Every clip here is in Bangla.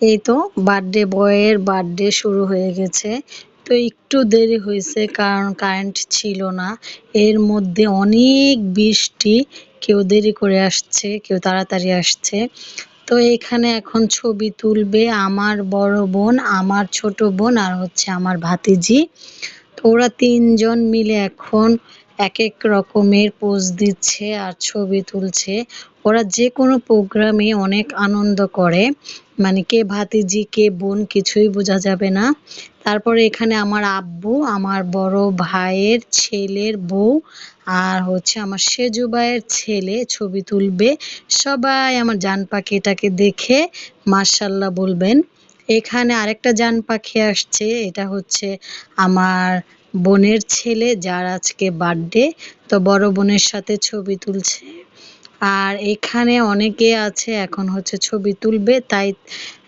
এই তো বার্থডে বয়ের বার্থডে শুরু হয়ে গেছে। তো একটু দেরি হয়েছে কারণ কারেন্ট ছিল না। এর মধ্যে অনেক বৃষ্টি, কেউ দেরি করে আসছে, কেউ তাড়াতাড়ি আসছে। তো এখানে এখন ছবি তুলবে আমার বড় বোন, আমার ছোট বোন আর হচ্ছে আমার ভাতিজি। তো ওরা তিনজন মিলে এখন এক এক রকমের পোজ দিচ্ছে আর ছবি তুলছে। ওরা যে কোনো প্রোগ্রামে অনেক আনন্দ করে। মানে কে ভাতিজি, কে বোন কিছুই বোঝা যাবে না। তারপরে এখানে আমার আব্বু, আমার বড় ভাইয়ের ছেলের বউ আর হচ্ছে আমার সেজু ভাইয়ের ছেলে ছবি তুলবে। সবাই আমার জান পাখিটাকে দেখে মার্শাল্লাহ বলবেন। এখানে আরেকটা জান পাখি আসছে, এটা হচ্ছে আমার বোনের ছেলে যার আজকে বার্থডে, তো বড় বোনের সাথে ছবি তুলছে। আর এখানে অনেকে আছে, এখন হচ্ছে ছবি তুলবে, তাই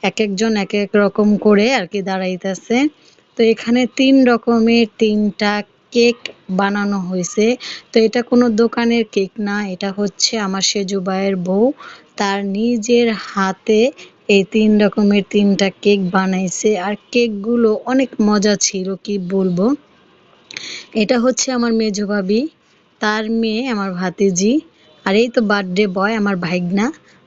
এক একজন এক এক রকম করে আর কি দাঁড়াইতেছে। তো এখানে তিন রকমের তিনটা কেক বানানো হয়েছে। তো এটা কোনো দোকানের কেক না, এটা হচ্ছে আমার সেজুবাইয়ের বউ। তার নিজের হাতে এই তিন রকমের তিনটা কেক বানাইছে। আর কেকগুলো অনেক মজা ছিল, কি বলব? এটা হচ্ছে আমার মেজো ভাবি, তার মেয়ে আমার ভাতিজি, আর এই তো বার্থডে বয় আমার ভাইগনা,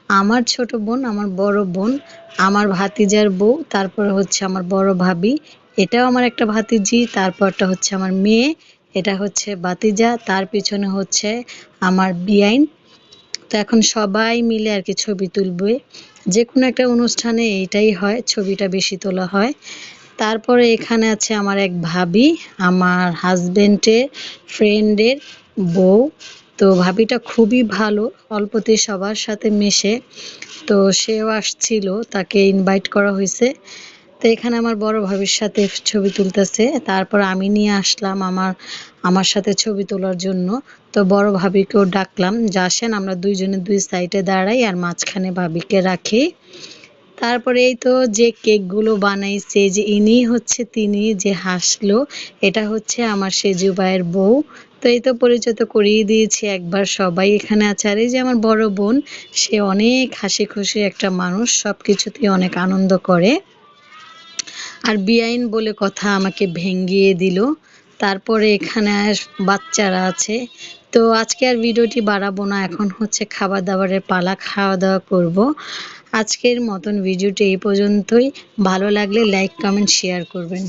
আমার ছোট বোন, আমার বড় বোন, আমার ভাতিজার বউ, তারপরে হচ্ছে আমার বড় ভাবি, এটাও আমার একটা ভাতিজি, তারপরটা হচ্ছে আমার মেয়ে, এটা হচ্ছে বাতিজা তার পিছনে হচ্ছে আমার বিআইন তো এখন সবাই মিলে আর কি ছবি তুলবে যে কোনো একটা অনুষ্ঠানে এইটাই হয়, ছবিটা বেশি তোলা হয়। তারপরে এখানে আছে আমার এক ভাবি, আমার হাজবেন্ডের ফ্রেন্ডের বউ। তো ভাবিটা খুবই ভালো অল্পতে সবার সাথে মেশে। তো সেও আসছিল, তাকে ইনভাইট করা হয়েছে। তো এখানে আমার বড় ভাবির সাথে ছবি তুলতেছে। তারপর আমি নিয়ে আসলাম আমার আমার সাথে ছবি তোলার জন্য। তো বড় ভাবিকেও ডাকলাম, যে আসেন, আমরা দুইজনে দুই সাইডে দাঁড়াই আর মাঝখানে ভাবিকে রাখি। তারপরে এই তো যে কেকগুলো বানাইছে, যে ইনি হচ্ছে তিনি যে হাসলো, এটা হচ্ছে আমার সেজু ভাইয়ের বউ। তো এই তো পরিচয় তো করিয়ে দিয়েছি একবার সবাই এখানে আছে। আর এই যে আমার বড় বোন, সে অনেক হাসি খুশি একটা মানুষ সব কিছুতেই অনেক আনন্দ করে। আর বিআইন বলে কথা আমাকে ভেঙ্গিয়ে দিল। তারপরে এখানে বাচ্চারা আছে তো আজকে আর ভিডিওটি বাড়াবো না, এখন হচ্ছে খাবার দাবারের পালা খাওয়া দাওয়া করব। আজকের মতন ভিডিওটি এই পর্যন্তই, ভালো লাগলে লাইক কমেন্ট শেয়ার করবেন।